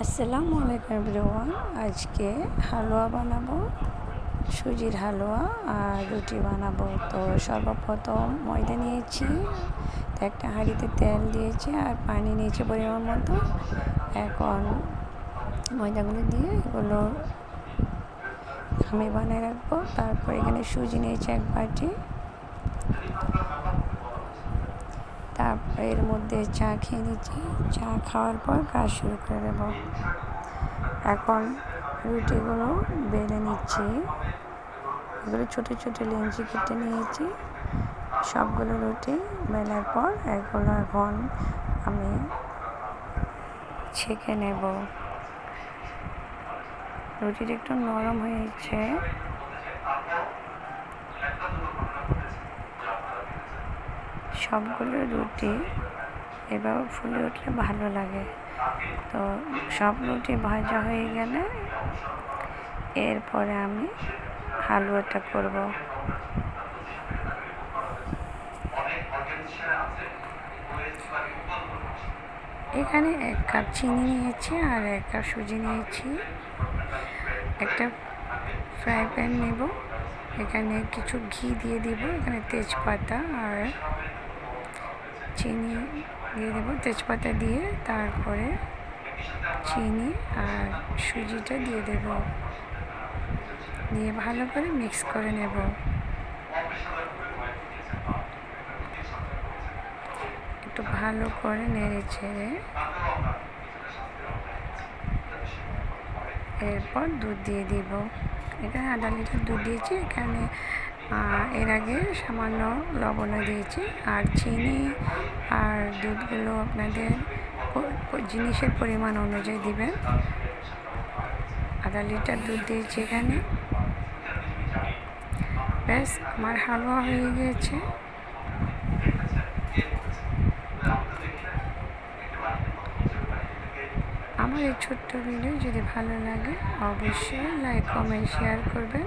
আসসালামু আলাইকুম এভরিওয়ান। আজকে হালুয়া বানাবো, সুজির হালুয়া আর রুটি বানাবো। তো সর্বপ্রথম ময়দা নিয়েছি, তো একটা হাঁড়িতে তেল দিয়েছি আর পানি নিয়েছি পরিমাণ মতো। এখন ময়দাগুলো দিয়ে এগুলো আমি বানিয়ে রাখব। তারপর এখানে সুজি নিয়েছি এক বাটি তারপর এর মধ্যে চা খেয়ে নিচ্ছি। চা খাওয়ার পর কাজ শুরু করে দেব। এখন রুটিগুলো বেলে নিচ্ছি। এগুলো ছোটো ছোটো লেঞ্চি কেটে নিয়েছি। সবগুলো রুটি বেলার পর এগুলো এখন আমি ছেঁকে নেব। রুটিটা একটু নরম হয়েছে। সবগুলো রুটি এভাবে ফুলে উঠলে ভালো লাগে। তো সব রুটি ভাজা হয়ে গেলে এরপরে আমি হালুয়াটা করব। এখানে এক কাপ চিনি নিয়েছি আর এক কাপ সুজি নিয়েছি। একটা ফ্রাই প্যান নেব। এখানে কিছু ঘি দিয়ে দিব, এখানে তেজপাতা আর চিনি দিয়ে দেবো, তেজপাতা দিয়ে, তারপরে চিনি আর সুজিটা দিয়ে দেব। দিয়ে ভালো করে মিক্স করে নেব। একটু ভালো করে নেড়ে ছেড়ে এরপর দুধ দিয়ে দিব। এখানে আধা লিটার দুধ দিয়েছি, এখানে এর আগে সামান্য লবণও দিয়েছি। আর চিনি আর দুধগুলো আপনাদের জিনিসের পরিমাণ অনুযায়ী দিবেন। আধা লিটার দুধ দিয়েছি এখানে। ব্যাস, আমার হালুয়া হয়ে গিয়েছে। আমার এই ছোট্ট ভিডিও যদি ভালো লাগে, অবশ্যই লাইক কমেন্ট শেয়ার করবেন।